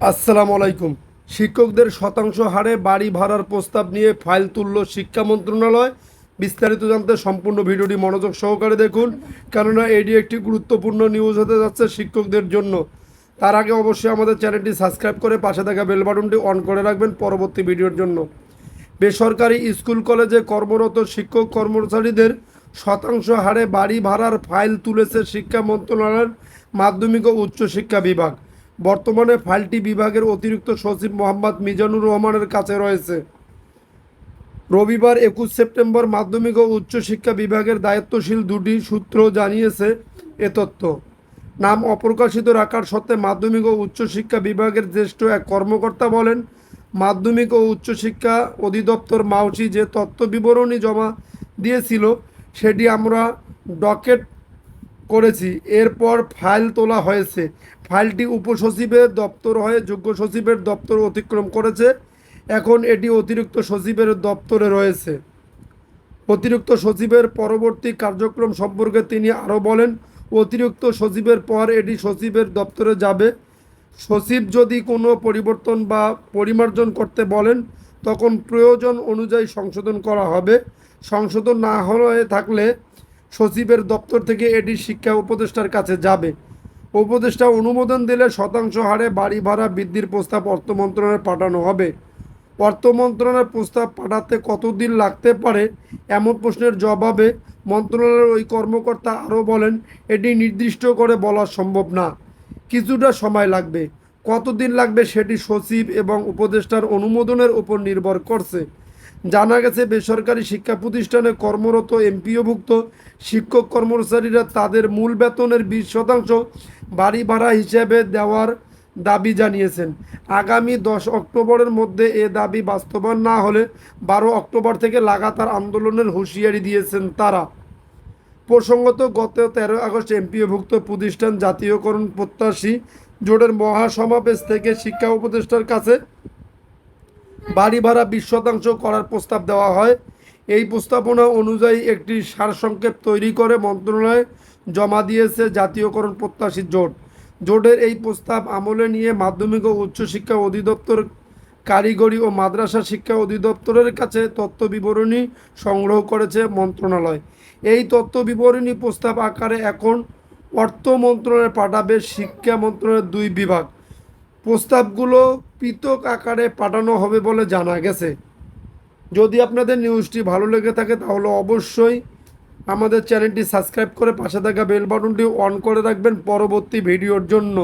আসসালামু আলাইকুম। শিক্ষকদের শতাংশ হারে বাড়ি ভাড়ার প্রস্তাব নিয়ে ফাইল তুলল শিক্ষা মন্ত্রণালয়। বিস্তারিত জানতে সম্পূর্ণ ভিডিওটি মনোযোগ সহকারে দেখুন, কেননা এটি একটি গুরুত্বপূর্ণ নিউজ হতে যাচ্ছে শিক্ষকদের জন্য। তার আগে অবশ্যই আমাদের চ্যানেলটি সাবস্ক্রাইব করে পাশে থাকা বেল বাটনটি অন করে রাখবেন পরবর্তী ভিডিওর জন্য। বেসরকারি স্কুল, কলেজে কর্মরত শিক্ষক কর্মচারীদের শতাংশ হারে বাড়ি ভাড়ার ফাইল তুলেছে শিক্ষা মন্ত্রণালয়ের মাধ্যমিক ও উচ্চশিক্ষা বিভাগ। বর্তমানে ফাইলটি বিভাগের অতিরিক্ত সচিব মোহাম্মদ মিজানুর রহমানের কাছে রয়েছে। রবিবার একুশ সেপ্টেম্বর মাধ্যমিক ও উচ্চশিক্ষা বিভাগের দায়িত্বশীল দুটি সূত্র জানিয়েছে এ তথ্য। নাম অপ্রকাশিত রাখার সত্ত্বে মাধ্যমিক ও উচ্চশিক্ষা বিভাগের জ্যেষ্ঠ এক কর্মকর্তা বলেন, মাধ্যমিক ও উচ্চশিক্ষা অধিদপ্তর মাউসি যে তথ্য বিবরণী জমা দিয়েছিল, সেটি আমরা ডকেট করেছি। এরপর ফাইল তোলা হয়েছে। ফাইলটি উপসচিবের দপ্তর হয়ে যোগ্য সচিবের দপ্তর অতিক্রম করেছে। এখন এটি অতিরিক্ত সচিবের দপ্তরে রয়েছে। অতিরিক্ত সচিবের পরবর্তী কার্যক্রম সম্পর্কে তিনি আরও বলেন, অতিরিক্ত সচিবের পর এটি সচিবের দপ্তরে যাবে। সচিব যদি কোনো পরিবর্তন বা পরিমার্জন করতে বলেন, তখন প্রয়োজন অনুযায়ী সংশোধন করা হবে। সংশোধন না হয়ে থাকলে সচিবের দপ্তর থেকে এটি শিক্ষা উপদেষ্টার কাছে যাবে। উপদেষ্টা অনুমোদন দিলে শতাংশ হারে বাড়ি ভাড়া বৃদ্ধির প্রস্তাব অর্থ মন্ত্রণালয়ে পাঠানো হবে। অর্থ মন্ত্রণালয়ের প্রস্তাব পাঠাতে কতদিন লাগতে পারে এমন প্রশ্নের জবাবে মন্ত্রণালয়ের ওই কর্মকর্তা আরও বলেন, এটি নির্দিষ্ট করে বলা সম্ভব না। কিছুটা সময় লাগবে। কতদিন লাগবে সেটি সচিব এবং উপদেষ্টার অনুমোদনের উপর নির্ভর করছে। জানা গেছে, বেসরকারি শিক্ষা প্রতিষ্ঠানে কর্মরত এমপিওভুক্ত শিক্ষক কর্মচারীরা তাদের মূল বেতনের বিশ শতাংশ বাড়ি ভাড়া হিসেবে দেওয়ার দাবি জানিয়েছেন। আগামী দশ অক্টোবরের মধ্যে এ দাবি বাস্তবায়ন না হলে বারো অক্টোবর থেকে লাগাতার আন্দোলনের হুঁশিয়ারি দিয়েছেন তারা। প্রসঙ্গত, গত তেরো আগস্ট এমপিওভুক্ত প্রতিষ্ঠান জাতীয়করণ প্রত্যাশী জোটের মহাসমাবেশ থেকে শিক্ষা উপদেষ্টার কাছে বাড়ি ভাড়া বিশ শতাংশ করার প্রস্তাব দেওয়া হয়। এই প্রস্তাবনা অনুযায়ী একটি সারসংক্ষেপ তৈরি করে মন্ত্রণালয়ে জমা দিয়েছে জাতীয়করণ প্রত্যাশী জোট। জোটের এই প্রস্তাব আমলে নিয়ে মাধ্যমিক ও উচ্চশিক্ষা অধিদপ্তর কারিগরি ও মাদ্রাসা শিক্ষা অধিদপ্তরের কাছে তথ্য বিবরণী সংগ্রহ করেছে মন্ত্রণালয়। এই তথ্য বিবরণী প্রস্তাব আকারে এখন অর্থ মন্ত্রণালয়ে পাঠাবে শিক্ষা মন্ত্রণালয়ের দুই বিভাগ। প্রস্তাবগুলো পৃথক আকারে পাঠানো হবে বলে জানা গেছে। যদি আপনাদের নিউজটি ভালো লেগে থাকে, তাহলে অবশ্যই আমাদের চ্যানেলটি সাবস্ক্রাইব করে পাশে থাকা বেল বাটনটি অন করে রাখবেন পরবর্তী ভিডিওর জন্য।